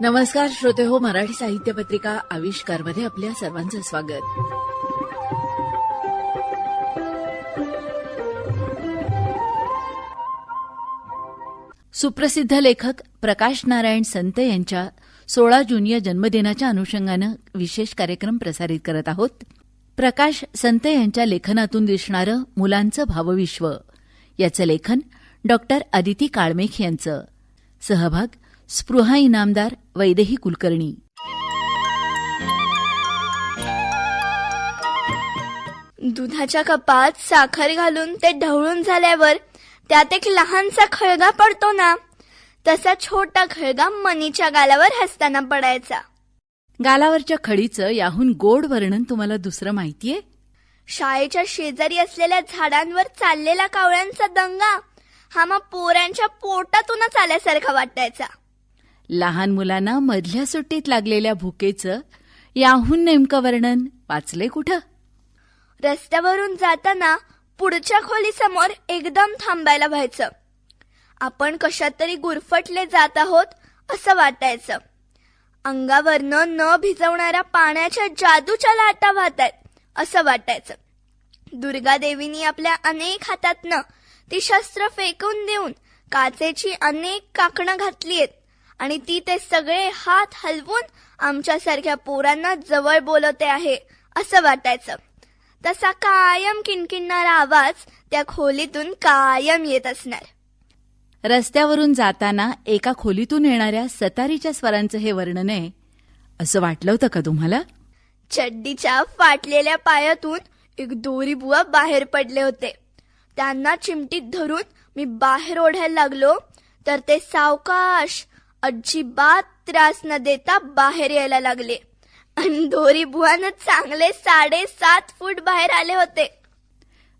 नमस्कार श्रोते हो मराठी साहित्य पत्रिका आविष्कारमध्ये आपल्या सर्वांचं स्वागत. सुप्रसिद्ध लेखक प्रकाश नारायण संत यांच्या सोळा जून या जन्मदिनाच्या अनुषंगानं विशेष कार्यक्रम प्रसारित करत आहोत. प्रकाश संत यांच्या लेखनातून दिसणारं मुलांचं भावविश्व. याचं लेखन डॉक्टर अदिती काळमेख यांचं. सहभाग स्पृहा इनामदार वैदेही कुलकर्णी. दुधाच्या कपात साखर घालून ते ढवळून झाल्यावर त्यात एक लहानसा खळगा पडतो ना तसा छोटा खळगा मनीच्या गालावर हसताना पडायचा. गालावरच्या खडीचं याहून गोड वर्णन तुम्हाला दुसरं माहितीये? शाळेच्या शेजारी असलेल्या झाडांवर चाललेला कावळ्यांचा दंगा हा मग पोरांच्या पोटातूनच आल्यासारखा वाटायचा. लहान मुलांना मधल्या सुट्टीत लागलेल्या भुकेचं याहून नेमकं वर्णन वाचले कुठं? रस्त्यावरून जाताना पुढच्या खोलीसमोर एकदम थांबायला व्हायचं. आपण कशात तरी गुरफटले जात आहोत असं वाटायचं. अंगावरनं न भिजवणाऱ्या पाण्याच्या जादूच्या लाटा वाहत आहेत असं वाटायचं. दुर्गादेवीनी आपल्या अनेक हातातनं ती शस्त्र फेकून देऊन काचेची अनेक काकणं घातली आहेत आणि ती ते सगळे हात हलवून आमच्यासारख्या पोरांना जवळ बोलवते आहे असं वाटायचं. तसा कायम किणकिणणारा आवाज त्या खोलीतून कायम येत असणार. रस्त्यावरून जाताना एका खोलीतून येणाऱ्या सतारीच्या स्वरांचं हे वर्णन आहे. असं वाटलं होतं का तुम्हाला? चड्डीच्या फाटलेल्या पायातून एक दोरी बुवा बाहेर पडले होते. त्यांना चिमटीत धरून मी बाहेर ओढायला लागलो तर ते सावकाश अजिबात त्रास न देता बाहेर यायला लागले. आणि दोरी बुवानं चांगले साडेसात फूट बाहेर आले होते.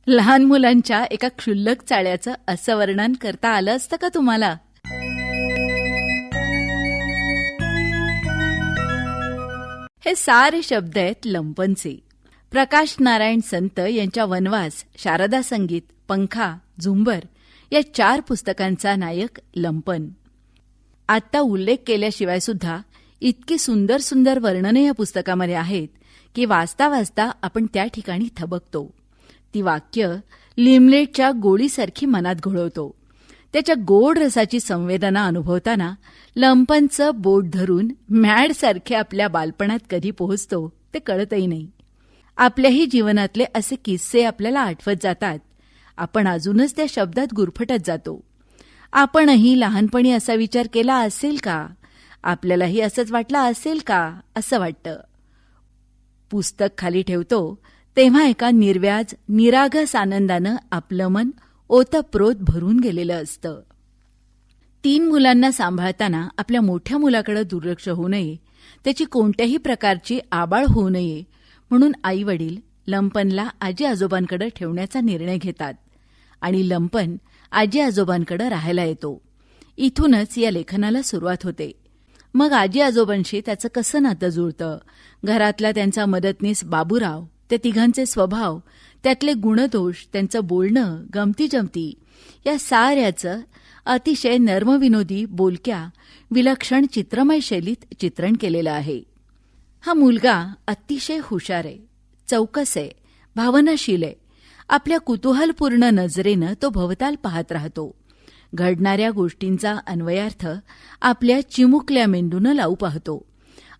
लहान मुलांच्या एका क्षुल्लक चाळ्याचं असं वर्णन करता आलं असतं का तुम्हाला? हे सारे शब्द आहेत लंपनचे. प्रकाश नारायण संत यांच्या वनवास शारदा संगीत पंखा झुंबर या चार पुस्तकांचा नायक लंपन. आत्ता उल्लेख केल्याशिवाय सुद्धा इतकी सुंदर सुंदर वर्णने या पुस्तकामध्ये आहेत की वाचता वाचता आपण त्या ठिकाणी थबकतो. ती वाक्य लिमलेटच्या गोळीसारखी मनात घोळवतो. त्याच्या गोड रसाची संवेदना अनुभवताना लंपनचं बोट धरून मॅडसारखे आपल्या बालपणात कधी पोहोचतो ते कळतही नाही. आपल्याही जीवनातले असे किस्से आपल्याला आठवत जातात. आपण अजूनच त्या शब्दात गुरफटत जातो. आपणही लहानपणी असा विचार केला असेल का? आपल्यालाही असंच वाटलं असेल का? असं वाटतं. पुस्तक खाली ठेवतो तेव्हा एका निर्व्याज निरागस आनंदानं आपलं मन ओतप्रोत भरून गेलेलं असतं. तीन मुलांना सांभाळताना आपल्या मोठ्या मुलाकडे दुर्लक्ष होऊ नये त्याची कोणत्याही प्रकारची आबाळ होऊ नये म्हणून आई वडील लंपनला आजी आजोबांकडे ठेवण्याचा निर्णय घेतात. आणि लंपन आजी आजोबांकडे राहायला येतो. इथूनच या लेखनाला सुरुवात होते. मग आजी आजोबांशी त्याचं कसं नातं जुळतं? घरातला त्यांचा मदतनीस बाबूराव त्या तिघांचे स्वभाव त्यातले गुणदोष त्यांचं बोलणं गमती जमती या साऱ्याचं अतिशय नर्मविनोदी बोलक्या विलक्षण चित्रमय शैलीत चित्रण केलेलं आहे. हा मुलगा अतिशय हुशार आहे चौकस आहे भावनाशील आहे. आपल्या कुतूहलपूर्ण नजरेनं तो भवताल पाहत राहतो. घडणाऱ्या गोष्टींचा अन्वयार्थ आपल्या चिमुकल्या मेंदूनं लावू पाहतो.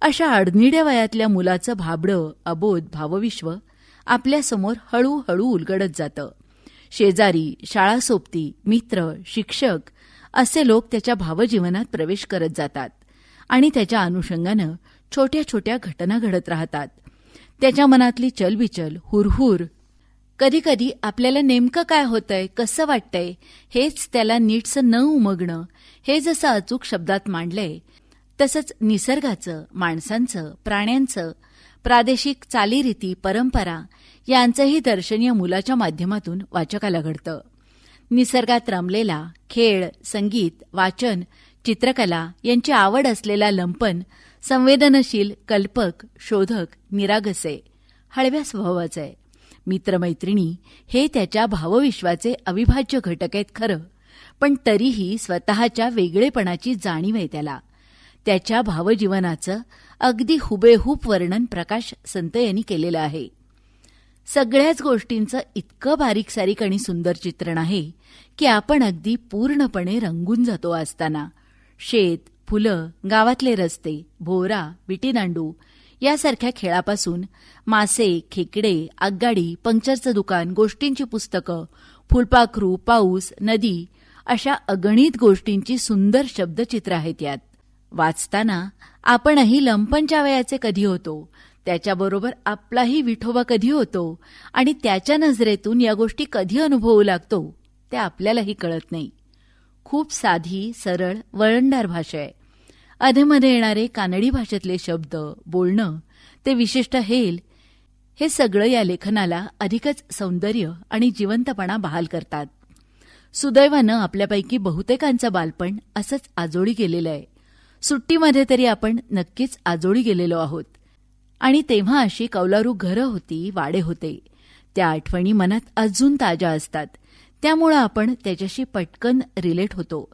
अशा अडनिड्या वयातल्या मुलाचं भाबडं अबोध भावविश्व आपल्यासमोर हळूहळू उलगडत जातं. शेजारी शाळा सोबती मित्र शिक्षक असे लोक त्याच्या भावजीवनात प्रवेश करत जातात आणि त्याच्या अनुषंगानं छोट्या छोट्या घटना घडत राहतात. त्याच्या मनातली चलबिचल हुरहुर कधीकधी आपल्याला नेमकं काय होतंय कसं वाटतंय हेच त्याला नीटसं न उमगणं हे जसं अचूक शब्दात मांडलंय तसंच निसर्गाचं माणसांचं प्राण्यांचं प्रादेशिक चालीरीती परंपरा यांचंही दर्शन या मुलाच्या माध्यमातून वाचकाला घडतं. निसर्गात रमलेला खेळ संगीत वाचन चित्रकला यांची आवड असलेला लंपन संवेदनशील कल्पक शोधक निरागसे हळव्या स्वभावाचं आहे. मित्रमैत्रिणी हे त्याच्या भावविश्वाचे अविभाज्य घटक आहेत खरं. पण तरीही स्वतःच्या वेगळेपणाची जाणीव आहे त्याला. त्याच्या भावजीवनाचं अगदी हुबेहूब वर्णन प्रकाश संत यांनी केलेलं आहे. सगळ्याच गोष्टींचं इतकं बारीक सारीक आणि सुंदर चित्रण आहे की आपण अगदी पूर्णपणे रंगून जातो असताना. शेत फुलं गावातले रस्ते भोवरा विटीदांडू यासारख्या खेळापासून मासे खेकडे आगगाडी पंक्चरचं दुकान गोष्टींची पुस्तकं फुलपाखरू पाऊस नदी अशा अगणित गोष्टींची सुंदर शब्दचित्र आहेत यात. वाचताना आपणही लंपनच्या वयाचे कधी होतो त्याच्याबरोबर आपलाही विठोबा कधी होतो आणि त्याच्या नजरेतून या गोष्टी कधी अनुभवू लागतो ते आपल्यालाही कळत नाही. खूप साधी सरळ वळणदार भाषा आहे. अधेमध्ये येणारे कानडी भाषेतले शब्द बोलणं ते विशिष्ट हेल हे सगळं या लेखनाला अधिकच सौंदर्य आणि जिवंतपणा बहाल करतात. सुदैवानं आपल्यापैकी बहुतेकांचं बालपण असंच आजोळी गेलेलं आहे. सुट्टीमध्ये तरी आपण नक्कीच आजोळी गेलेलो आहोत. आणि तेव्हा अशी कौलारू घरं होती वाडे होते. त्या आठवणी मनात अजून ताज्या असतात. त्यामुळं आपण त्याच्याशी पटकन रिलेट होतो.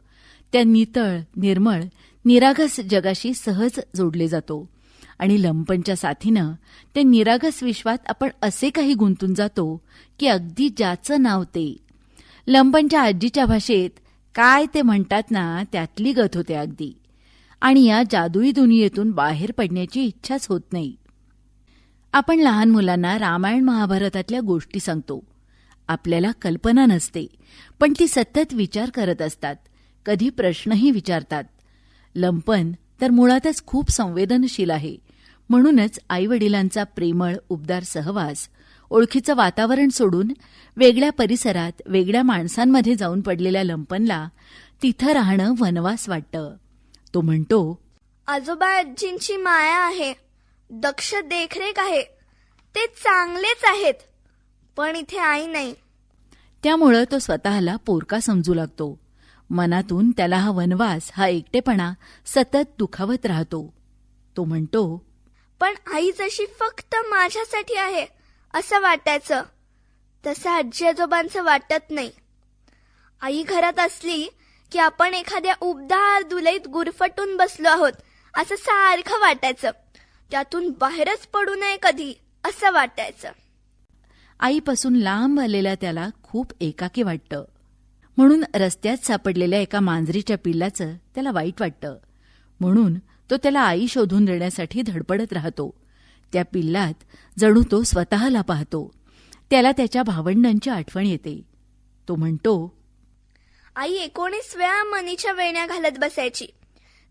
त्या नितळ निर्मळ निरागस जगाशी सहज जोडले जातो. आणि लंपनच्या साथीनं ते निरागस विश्वात आपण असे काही गुंतून जातो की अगदी ज्याचं नाव ते. लंपनच्या आजीच्या भाषेत काय ते म्हणतात ना त्यातली गत होते अगदी. आणि या जादुई दुनियेतून बाहेर पडण्याची इच्छाच होत नाही. आपण लहान मुलांना रामायण महाभारतातल्या गोष्टी सांगतो. आपल्याला कल्पना नसते पण ती सतत विचार करत असतात. कधी प्रश्नही विचारतात. लंपन तर मुळातच खूप संवेदनशील आहे. म्हणूनच आईवडिलांचा प्रेमळ उबदार सहवास ओळखीचं वातावरण सोडून वेगळ्या परिसरात वेगळ्या माणसांमध्ये जाऊन पडलेल्या लंपनला तिथं राहणं वनवास वाटतं. तो म्हणतो आजोबा आजींची माया आहे दक्ष देखरेख आहे ते चांगलेच आहेत पण इथे आई नाही. त्यामुळं तो स्वतःला पोरका समजू लागतो. मनातून त्याला हा वनवास हा एकटेपणा सतत दुखावत राहतो. तो म्हणतो पण आई जशी फक्त माझ्यासाठी आहे असं वाटायचं. तसं आजी आजोबांचं वाटत नाही. आई घरात असली की आपण एखाद्या उबदार दुलईत गुरफटून बसलो आहोत असं सारखं वाटायचं. त्यातून बाहेरच पडू नये कधी असं वाटायचं. आईपासून लांब आलेल्या त्याला खूप एकाकी वाटतं. म्हणून रस्त्यात सापडलेल्या एका मांजरीच्या पिल्लाचं त्याला वाईट वाटतं. म्हणून तो त्याला आई शोधून देण्यासाठी धडपडत राहतो. त्या पिल्लात जणू तो स्वतःला पाहतो. त्याला त्याच्या भावंडांची आठवण येते. तो म्हणतो आई एकोणीस वेळा मनीच्या वेण्या घालत बसायची.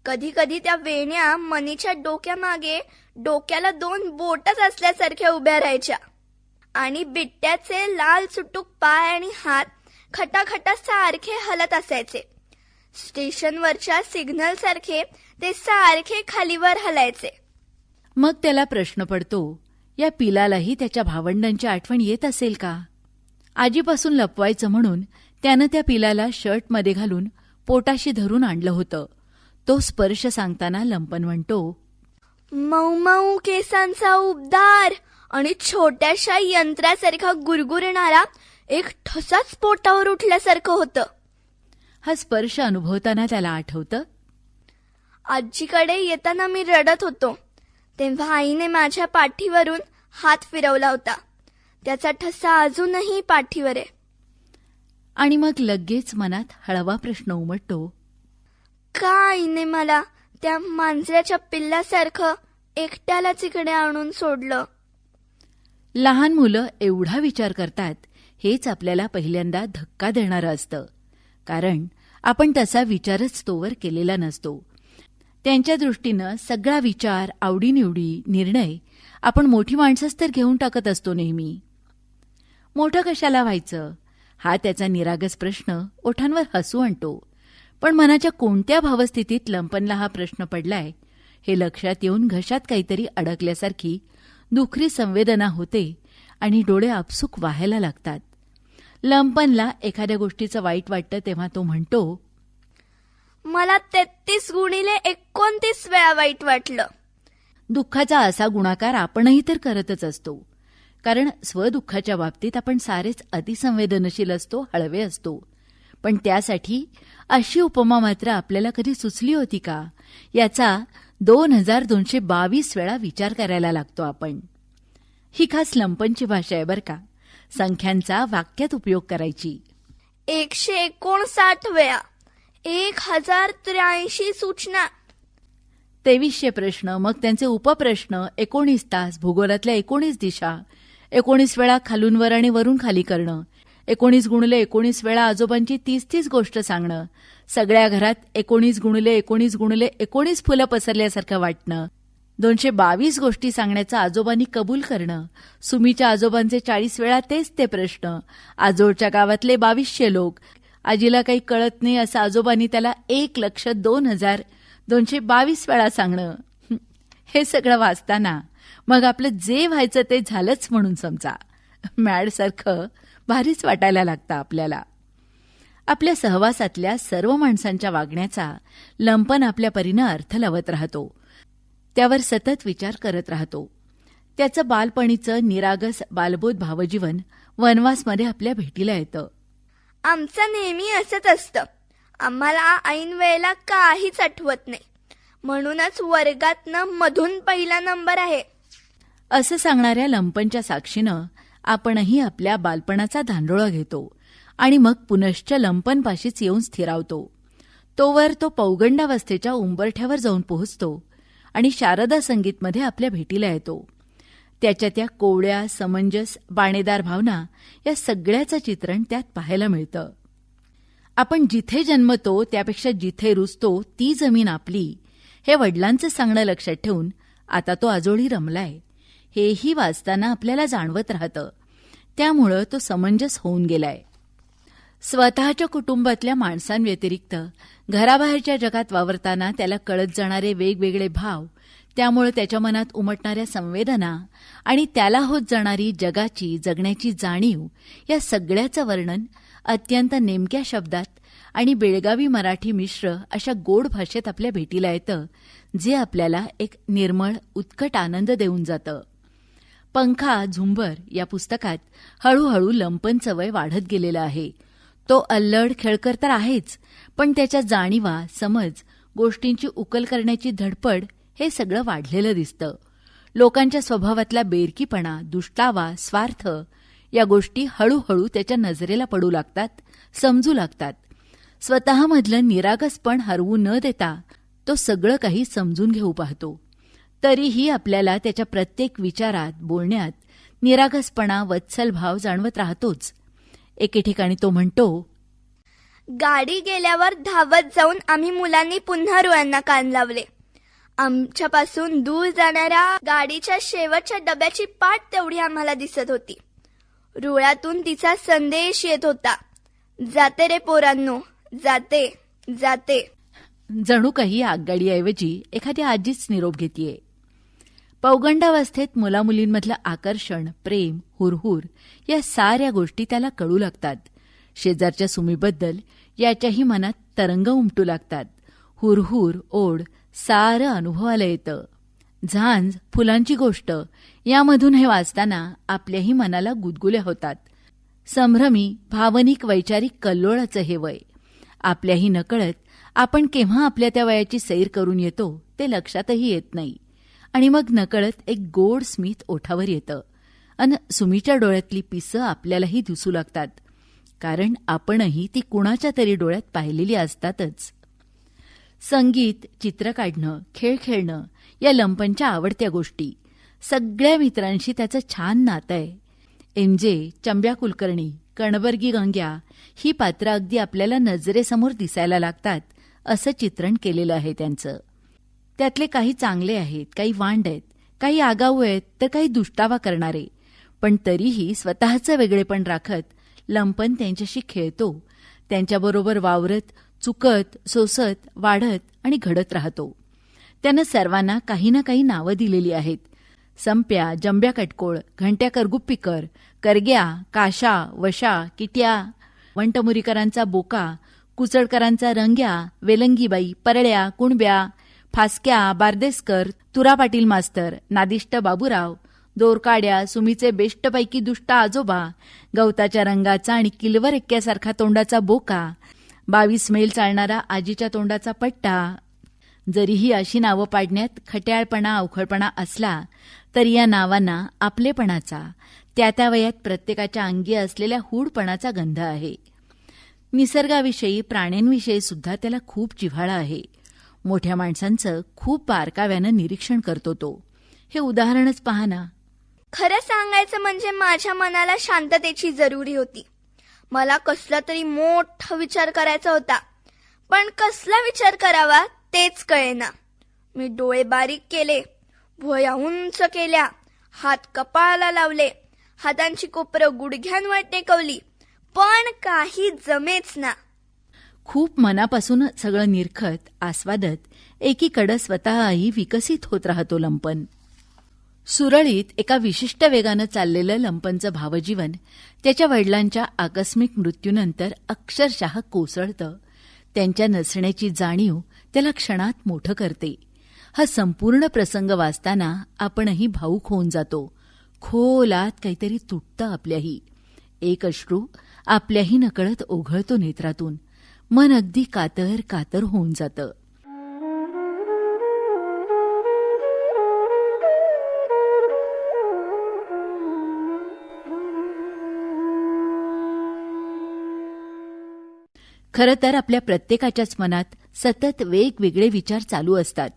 कधी कधी त्या वेण्या मनीच्या डोक्यामागे डोक्याला दोन बोटच असल्यासारख्या उभ्या राहायच्या. आणि बिट्ट्याचे लाल सुटूक पाय आणि हात खटाखटा सारखे हलत असायचे. स्टेशनवरच्या सिग्नल सारखे ते सारखे खालीवर हलायचे. मग त्याला प्रश्न पडतो या पिलालाही त्याच्या भावंडांची आठवण येत असेल का? आजीपासून लपवायचं म्हणून त्यानं त्या पिलाला शर्टमध्ये घालून पोटाशी धरून आणलं होतं. तो स्पर्श सांगताना लंपन म्हणतो मऊ मऊ केसांचा उबदार आणि छोट्याशा यंत्रासारखा गुरगुरणारा एक ठसाच पोटावर उठल्यासारखं होतं. हा स्पर्श अनुभवताना त्याला आठवतं? आजीकडे येताना मी रडत होतो. तेव्हा आईने माझ्या पाठीवरून हात फिरवला होता. त्याचा ठसा अजूनही पाठीवर आहे. आणि मग लगेच मनात हळवा प्रश्न उमटतो. का आईने मला त्या मांजऱ्याच्या पिल्लासारखं एकट्यालाच इकडे आणून सोडलं? लहान मुलं एवढा विचार करतात हेच आपल्याला पहिल्यांदा धक्का देणारं असतं. कारण आपण तसा विचारच तोवर केलेला नसतो. त्यांच्या दृष्टीनं सगळा विचार आवडीनिवडी निर्णय आपण मोठी माणसंच तर घेऊन टाकत असतो नेहमी. मोठं कशाला व्हायचं? हा त्याचा निरागस प्रश्न ओठांवर हसू आणतो. पण मनाच्या कोणत्या भावस्थितीत लंपनला हा प्रश्न पडलाय हे लक्षात येऊन घशात काहीतरी अडकल्यासारखी दुखरी संवेदना होते आणि डोळे आपसूक व्हायला लागतात. लंपनला एखाद्या गोष्टीचं वाईट वाटतं तेव्हा तो म्हणतो मला तेहतीस गुणिले एकोणतीस वेळा वाईट वाटलं. दुःखाचा असा गुणाकार आपणही तर करतच असतो. कारण स्वदुःखाच्या बाबतीत आपण सारेच अतिसंवेदनशील असतो हळवे असतो. पण त्यासाठी अशी उपमा मात्र आपल्याला कधी सुचली होती का? याचा दोन हजार दोनशे बावीस वेळा विचार करायला लागतो आपण. ही खास लंपनची भाषा आहे बरं का? संख्यांचा वाक्यात उपयोग करायची. एकशे एकोणसाठ वेळा एक हजार त्र्याऐंशी सूचना. तेवीसशे प्रश्न मग त्यांचे उपप्रश्न एकोणीस तास भूगोलातल्या एकोणीस दिशा एकोणीस वेळा खालून वर आणि वरून खाली करणं एकोणीस गुणले एकोणीस वेळा आजोबांची तीस तीस गोष्ट सांगणं सगळ्या घरात एकोणीस गुणले एकोणीस गुणले एकोणीस फुलं पसरल्यासारखं वाटणं दोनशे बावीस गोष्टी सांगण्याचं आजोबांनी कबूल करणं. सुमीच्या आजोबांचे चाळीस वेळा तेच ते प्रश्न. आजोळच्या गावातले बावीसशे लोक. आजीला काही कळत नाही असं आजोबांनी त्याला एक लक्ष दोन हजार दोनशे बावीस वेळा सांगणं. हे सगळं वाचताना मग आपलं जे व्हायचं ते झालंच म्हणून समजा. मॅडसारखं भारीच वाटायला लागतं आपल्याला. आपल्या सहवासातल्या सर्व माणसांच्या वागण्याचा लंपन आपल्या परीनं अर्थ लावत राहतो. त्यावर सतत विचार करत राहतो. त्याचं बालपणीचं निरागस बालबोध भावजीवन वनवासमध्ये आपल्या भेटीला येतं. आमचं नेहमी असंच असतं. आम्हाला ऐन वेळेला काहीच आठवत नाही. म्हणूनच वर्गातनं मधून पहिला नंबर आहे. असं सांगणाऱ्या लंपनच्या साक्षीनं आपणही आपल्या बालपणाचा धांडोळा घेतो आणि मग पुनश्च लंपनपाशीच येऊन स्थिरावतो. तोवर तो पौगंडावस्थेच्या उंबरठ्यावर जाऊन पोहोचतो. आणि शारदा संगीतमध्ये आपल्या भेटीला येतो. त्याच्या त्या कोवळ्या समंजस बाणेदार भावना या सगळ्याचं चित्रण त्यात पाहायला मिळतं. आपण जिथे जन्मतो त्यापेक्षा जिथे रुजतो ती जमीन आपली हे वडिलांचं सांगणं लक्षात ठेवून आता तो आजोळी रमलाय. हेही वाचताना आपल्याला जाणवत राहतं. त्यामुळं तो समंजस होऊन गेलाय. स्वतःच्या कुटुंबातल्या माणसांव्यतिरिक्त घराबाहेरच्या जगात वावरताना त्याला कळत जाणारे वेगवेगळे भाव त्यामुळे त्याच्या मनात उमटणाऱ्या संवेदना आणि त्याला होत जाणारी जगाची जगण्याची जाणीव या सगळ्याचं वर्णन अत्यंत नेमक्या शब्दात आणि बेळगावी मराठी मिश्र अशा गोड भाषेत आपल्या भेटीला येतं जे आपल्याला एक निर्मळ उत्कट आनंद देऊन जातं. पंखा झुंबर या पुस्तकात हळूहळू लंपनचं वय वाढत गेलेलं आहे. तो अल्लड खेळकर तर आहेच पण त्याच्या जाणीवा समज गोष्टींची उकल करण्याची धडपड हे सगळं वाढलेलं दिसतं. लोकांच्या स्वभावातला बेरकीपणा दुष्टावा स्वार्थ या गोष्टी हळूहळू त्याच्या नजरेला पडू लागतात समजू लागतात. स्वतःमधलं निरागसपण हरवू न देता तो सगळं काही समजून घेऊ पाहतो. तरीही आपल्याला त्याच्या प्रत्येक विचारात बोलण्यात निरागसपणा वत्सल भाव जाणवत राहतोच. एके ठिकाणी तो म्हणतो गाडी गेल्यावर धावत जाऊन आम्ही मुलांनी पुन्हा रुळांना कान लावले. आमच्यापासून दूर जाणाऱ्या गाडीच्या शेवटच्या डब्याची पाठ तेवढी आम्हाला दिसत होती. रुळातून तिचा संदेश येत होता. जाते रे पोरांनो जाते जाते. जणू काही आगगाडीऐवजी एखाद्या आजीच निरोप घेतीये. पौगंडावस्थेत मुलामुलींमधलं आकर्षण प्रेम हुरहुर या साऱ्या गोष्टी त्याला कळू लागतात. शेजारच्या सुमीबद्दल याच्याही मनात तरंग उमटू लागतात. हुरहुर ओढ सारं अनुभवाला येतं. झांज फुलांची गोष्ट यामधून हे वाचताना आपल्याही मनाला गुदगुल्या होतात. संभ्रमी भावनिक वैचारिक कल्लोळाचं हे वय. आपल्याही नकळत आपण केव्हा आपल्या त्या वयाची सैर करून येतो ते लक्षातही येत नाही. आणि मग नकळत एक गोड स्मित ओठावर येतं. अन सुमीच्या डोळ्यातली पिसं आपल्यालाही दिसू लागतात. कारण आपणही ती कुणाच्या तरी डोळ्यात पाहिलेली असतातच. संगीत चित्र काढणं खेळ खेळणं या लंपनच्या आवडत्या गोष्टी. सगळ्या मित्रांशी त्याचं छान नातं आहे. एम जे चंब्या कुलकर्णी कणबर्गी गंग्या ही पात्र अगदी आपल्याला नजरेसमोर दिसायला लागतात असं चित्रण केलेलं आहे त्यांचं. त्यातले काही चांगले आहेत काही वांड आहेत काही आगाऊ आहेत तर काही दुष्टावा करणारे. पण तरीही स्वतःचं वेगळेपण राखत लंपन त्यांच्याशी खेळतो. त्यांच्याबरोबर वावरत चुकत सोसत वाढत आणि घडत राहतो. त्यानं सर्वांना काही ना काही नावं दिलेली आहेत. संप्या जंब्या कटकोळ घंट्या करगुप्पीकर करग्या काशा वशा किट्या वंटमुरीकरांचा बोका कुचडकरांचा रंग्या वेलंगीबाई परळ्या कुणब्या फासक्या बारदेसकर तुरा पाटील मास्तर नादिष्ट बाबूराव दोरकाड्या सुमीचे बेष्टपैकी दुष्ट आजोबा गवताच्या रंगाचा आणि किलवर एक्क्यासारखा तोंडाचा बोका बावीस मैल चालणारा आजीच्या तोंडाचा पट्टा. जरीही अशी नावं पाडण्यात खट्याळपणा अवखळपणा असला तरी या नावांना आपलेपणाचा त्या त्या वयात प्रत्येकाच्या अंगी असलेल्या हूडपणाचा गंध आहे. निसर्गाविषयी प्राण्यांविषयी सुद्धा त्याला खूप जिव्हाळा आहे. मोठ्या माणसांचं खूप बारकाव्यानं निरीक्षण करतो तो. हे उदाहरणच पहा ना. खरं सांगायचं म्हणजे माझ्या मनाला शांततेची जरुरी होती. मला कसला तरी मोठा विचार करायचा होता. पण कसला विचार करावा तेच कळेना. मी डोळे बारीक केले भोया उंच केल्या हात कपाळाला लावले हातांची कोपरं गुडघ्यांवर टेकवली पण काही जमेच ना. खूप मनापासून सगळं निरखत आस्वादत एकीकडं स्वतःही विकसित होत राहतो लंपन. सुरळीत एका विशिष्ट वेगानं चाललेलं लंपनचं भावजीवन त्याच्या वडिलांच्या आकस्मिक मृत्यूनंतर अक्षरशः कोसळतं. त्यांच्या नसण्याची जाणीव त्याला क्षणात मोठं करते. हा संपूर्ण प्रसंग वाचताना आपणही भाऊक होऊन जातो. खोलात काहीतरी तुटतं आपल्याही. एक अश्रू आपल्याही नकळत ओघळतो नेत्रातून. मन अगदी कातर कातर होऊन जातं. खरं तर आपल्या प्रत्येकाच्याच मनात सतत वेगवेगळे विचार चालू असतात.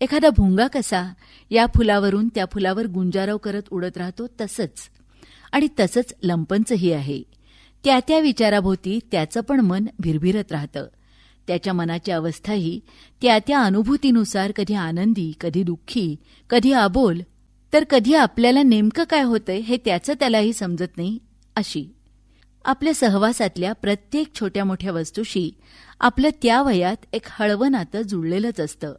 एखादा भुंगा कसा या फुलावरून त्या फुलावर गुंजारव करत उडत राहतो तसंच. आणि तसंच लंपनचंही आहे. त्या त्या विचाराभोवती त्याचं पण मन भिरभिरत राहतं. त्याच्या मनाची अवस्थाही त्या त्या अनुभूतीनुसार कधी आनंदी कधी दुःखी कधी आबोल तर कधी आपल्याला नेमकं काय होतंय हे त्याचं त्यालाही समजत नाही अशी. आपल्या सहवासातल्या प्रत्येक छोट्या मोठ्या वस्तूशी आपलं त्या वयात एक हळवं नातं जुळलेलंच असतं.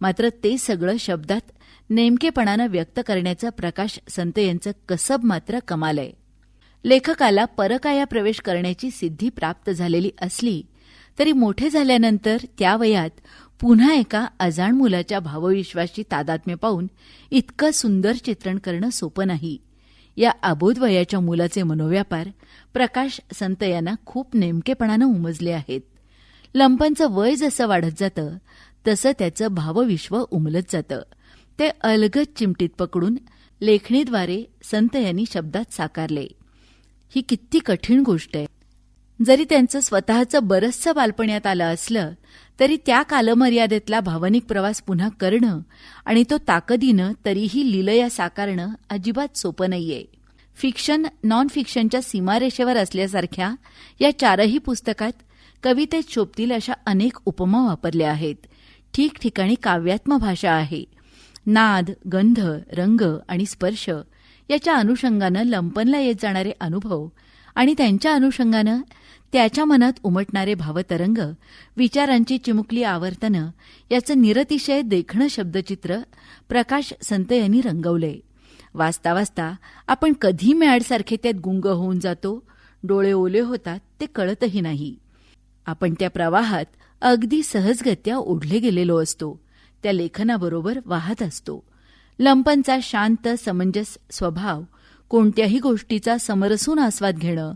मात्र ते सगळं शब्दात नेमकेपणानं व्यक्त करण्याचं प्रकाश संत यांचं कसब मात्र कमाल आहे लेखकाला परकाया प्रवेश करण्याची सिद्धी प्राप्त झालेली असली तरी मोठे झाल्यानंतर त्या वयात पुन्हा एका अजाण मुलाच्या भावविश्वाशी तादात्म्य पाहून इतकं सुंदर चित्रण करणं सोपं नाही. या अबोध वयाच्या मुलाचे मनोव्यापार प्रकाश संत यांना खूप नेमकेपणानं उमजले आहेत. लंपनचं वय जसं वाढत जातं तसं त्याचं भावविश्व उमलत जातं. ते अलगद चिमटीत पकडून लेखणीद्वारे संत यांनी शब्दात साकारले. ही किती कठीण गोष्ट आहे. जरी त्यांचं स्वतःचं बरंचसं बालपण्यात आलं असलं तरी त्या कालमर्यादेतला भावनिक प्रवास पुन्हा करणं आणि तो ताकदीनं तरीही लिलया साकारणं अजिबात सोपं नाहीये. फिक्शन नॉन फिक्शनच्या सीमारेषेवर असल्यासारख्या या चारही पुस्तकात कवितेत शोभतील अशा अनेक उपमा वापरल्या आहेत. ठिकठिकाणी काव्यात्म भाषा आहे. नाद गंध रंग आणि स्पर्श याच्या अनुषंगानं लंपनला येत जाणारे अनुभव आणि त्यांच्या अनुषंगानं त्याच्या मनात उमटणारे भावतरंग विचारांची चिमुकली आवर्तनं याचं निरतिशय देखणं शब्दचित्र प्रकाश संत यांनी रंगवलंय. वाचता वाचता आपण कधी मॅडसारखे त्यात गुंग होऊन जातो? डोळे ओले होतात ते कळतही नाही. आपण त्या प्रवाहात अगदी सहजगत्या ओढले गेलेलो असतो. त्या लेखनाबरोबर वाहत असतो. लंपनचा शांत समंजस स्वभाव कोणत्याही गोष्टीचा समरसून आस्वाद घेणं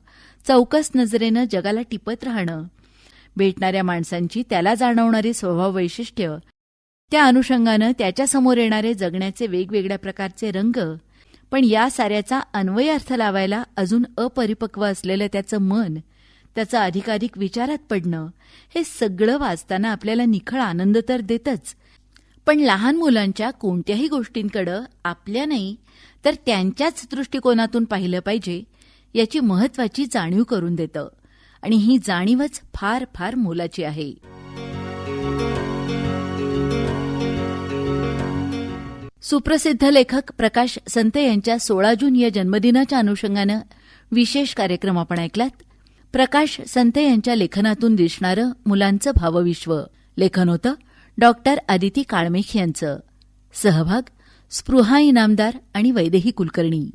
चौकस नजरेनं जगाला टिपत राहणं भेटणाऱ्या माणसांची त्याला जाणवणारी स्वभाव वैशिष्ट्य त्या अनुषंगानं त्याच्यासमोर येणारे जगण्याचे वेगवेगळ्या प्रकारचे रंग पण या साऱ्याचा अन्वयार्थ लावायला अजून अपरिपक्व असलेलं त्याचं मन त्याचा अधिकाधिक विचारात पडणं हे सगळं वाचताना आपल्याला निखळ आनंद तर देतच. पण लहान मुलांच्या कोणत्याही गोष्टींकडं आपल्या नाही तर त्यांच्याच दृष्टिकोनातून पाहिलं पाहिजे याची महत्वाची जाणीव करून देतं. आणि ही जाणीवच फार फार मोलाची आहे. सुप्रसिद्ध लेखक प्रकाश संत यांच्या सोळा जून या जन्मदिनाच्या अनुषंगानं विशेष कार्यक्रम आपण ऐकलात. प्रकाश संत यांच्या लेखनातून दिसणारं मुलांचं भावविश्व. लेखन होतं डॉक्टर आदिती काळमेख यांचं. सहभाग स्पृहा इनामदार आणि वैदेही कुलकर्णी.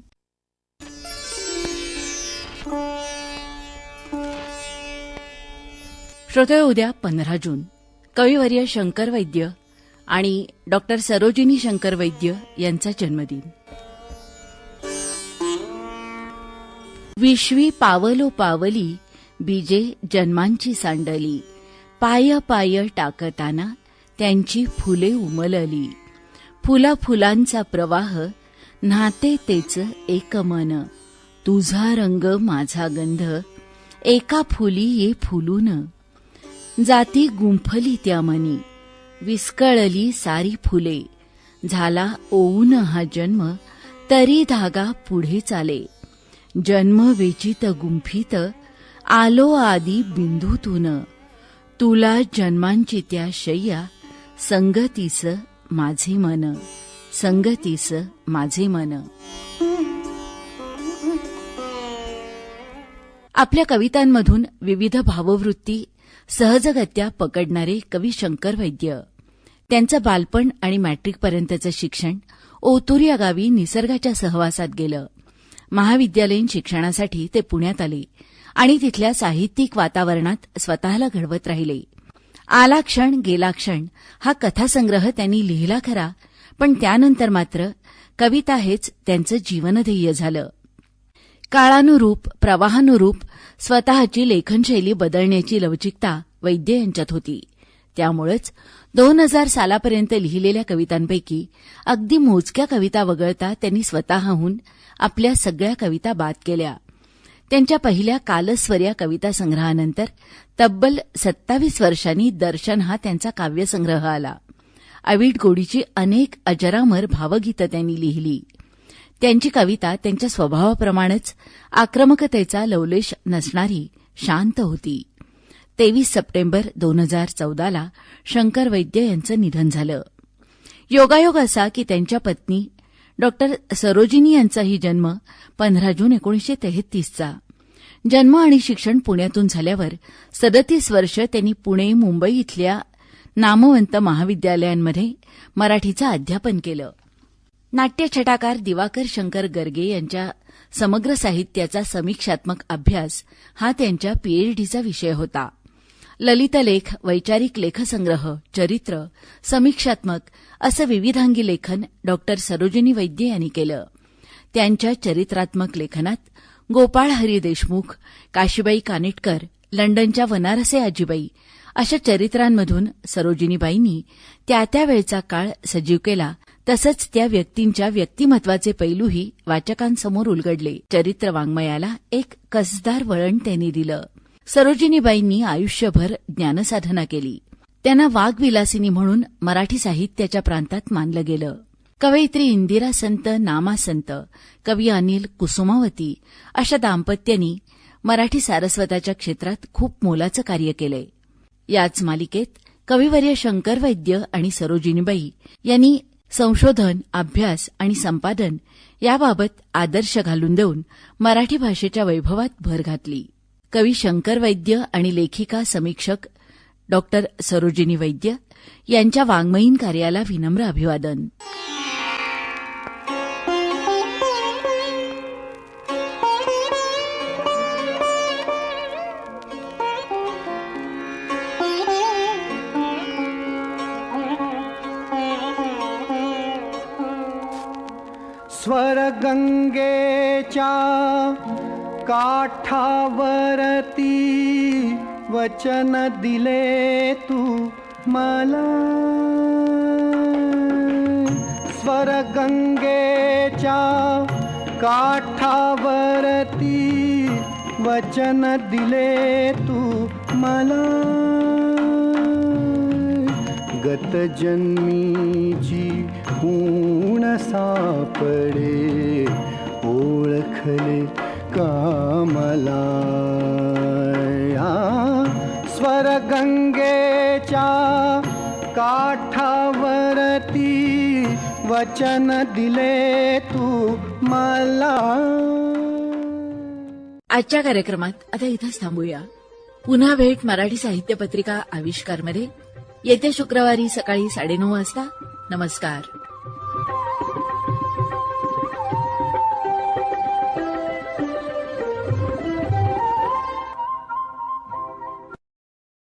श्रोते उद्या पंधरा जून. कविवर्य शंकर वैद्य आणि डॉक्टर सरोजिनी शंकर वैद्य यांचा जन्मदिन. विश्वी पावलो पावली बीजे जन्मांची सांडली. पाय पाय टाकताना त्यांची फुले उमलली. फुला फुलांचा प्रवाह नाते तेच एक मन तुझा रंग माझा गंध एका फुली ये फुलून. जाती गुंफली त्या मनी विस्कळली सारी फुले. झाला ओऊन हा जन्म तरी धागा पुढे चाले. जन्म वेचित गुंफित आलो आदी बिंदूतून. तुला जन्मांची त्या शय्या संगतीस माझे मन संगतीस माझे मन. आपल्या कवितांमधून विविध भाववृत्ती सहजगत्या पकडणारे कवी शंकर वैद्य. त्यांचं बालपण आणि मॅट्रिकपर्यंतचं शिक्षण ओतूर या गावी निसर्गाच्या सहवासात गेलं. महाविद्यालयीन शिक्षणासाठी ते पुण्यात आले आणि तिथल्या साहित्यिक वातावरणात स्वतःला घडवत राहिले. आला क्षण गेला क्षण. हा कथासंग्रह त्यांनी लिहिला खरा. पण त्यानंतर मात्र कविता हेच त्यांचं जीवनध्येय झालं. काळानुरूप प्रवाहानुरूप स्वतःची लेखनशैली बदलण्याची लवचिकता वैद्य यांच्यात होती. त्यामुळेच दोन हजार सालापर्यंत लिहिलेल्या कवितांपैकी अगदी मोजक्या कविता वगळता त्यांनी स्वतःहून आपल्या सगळ्या कविता बाद केल्या. त्यांच्या पहिल्या कालस्वर या कविता संग्रहानंतर तब्बल सत्तावीस वर्षांनी दर्शन हा त्यांचा काव्यसंग्रह आला. अवीट गोडीची अनेक अजरामर भावगीतं त्यांनी लिहिली. त्यांची कविता त्यांच्या स्वभावाप्रमाणेच आक्रमकतेचा लवलेश नसणारी शांत होती. तेवीस सप्टेंबर दोन हजार चौदाला शंकर वैद्य यांचं निधन झालं. योगायोग असा की त्यांच्या पत्नी डॉक्टर सरोजिनी यांचाही जन्म पंधरा जून एकोणीसशे तेहतीसचा. जन्म आणि शिक्षण पुण्यातून झाल्यावर सदतीस वर्ष त्यांनी पुणे मुंबई इथल्या नामवंत महाविद्यालयांमध्ये मराठीचं अध्यापन केलं. नाट्यछटाकार दिवाकर शंकर गर्गे यांच्या समग्र साहित्याचा समीक्षात्मक अभ्यास हा त्यांच्या पीएचडीचा विषय होता. ललितलेख वैचारिक लेखसंग्रह चरित्र समीक्षात्मक असं विविधांगी लेखन डॉक्टर सरोजिनी वैद्य यांनी केलं. त्यांच्या चरित्रात्मक लेखनात गोपाळ हरी देशमुख काशीबाई कानेटकर लंडनच्या वनारसे आजीबाई अशा चरित्रांमधून सरोजिनीबाईंनी त्या त्या वेळचा काळ सजीव केला. तसंच त्या व्यक्तींच्या व्यक्तिमत्वाचे पैलूही वाचकांसमोर उलगडले. चरित्र वाङ्मयाला एक कसदार वळण त्यांनी दिलं. सरोजिनीबाईंनी आयुष्यभर ज्ञानसाधना केली. त्यांना वाघविलासिनी म्हणून मराठी साहित्याच्या प्रांतात मानलं गेलं. कवयित्री इंदिरा संत नामा संत कवी अनिल कुसुमावती अशा दाम्पत्यांनी मराठी सारस्वताच्या क्षेत्रात खूप मोलाचं कार्य केलंय. याच मालिकेत कविवर्य शंकर वैद्य आणि सरोजिनीबाई यांनी संशोधन अभ्यास आणि संपादन याबाबत आदर्श घालून देऊन मराठी भाषेच्या वैभवात भर घातली. कवी शंकर वैद्य आणि लेखिका समीक्षक डॉक्टर सरोजिनी वैद्य यांच्या वाङ्मयीन कार्याला विनम्र अभिवादन. स्वरगंगेच्या काठावरती वचन दिले तू मला. स्वरगंगेच्या काठावरती वचन दिले तू मला. गत जन्मीची सापडे ओळखले का मला कामला स्वरगंगेच्या काठावरती वचन दिले तू मला. आजच्या कार्यक्रमात आता इथंच थांबूया. पुन्हा भेट मराठी साहित्य पत्रिका आविष्कारमध्ये. येत्या शुक्रवारी सकाळी साडेनऊ वाजता. नमस्कार.